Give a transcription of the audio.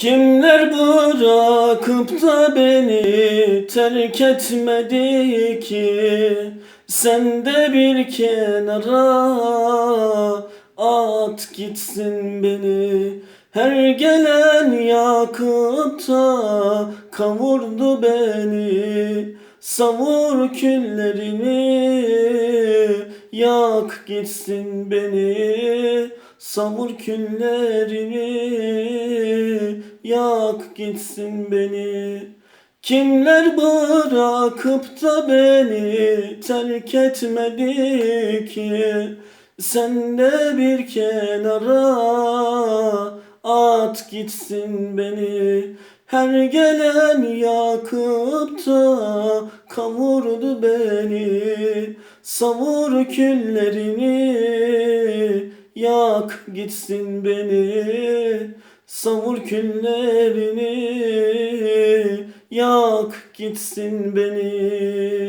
Kimler bırakıp da beni terk etmedi ki? Sen de bir kenara at gitsin beni. Her gelen yakıp da kavurdu beni. Savur küllerini yak gitsin beni. Savur küllerini yak gitsin beni. Kimler bırakıp da beni terk etmedi ki? Sen de bir kenara at gitsin beni. Her gelen yakıp da kavurdu beni. Savur küllerini yak gitsin beni Savur küllerini yak gitsin beni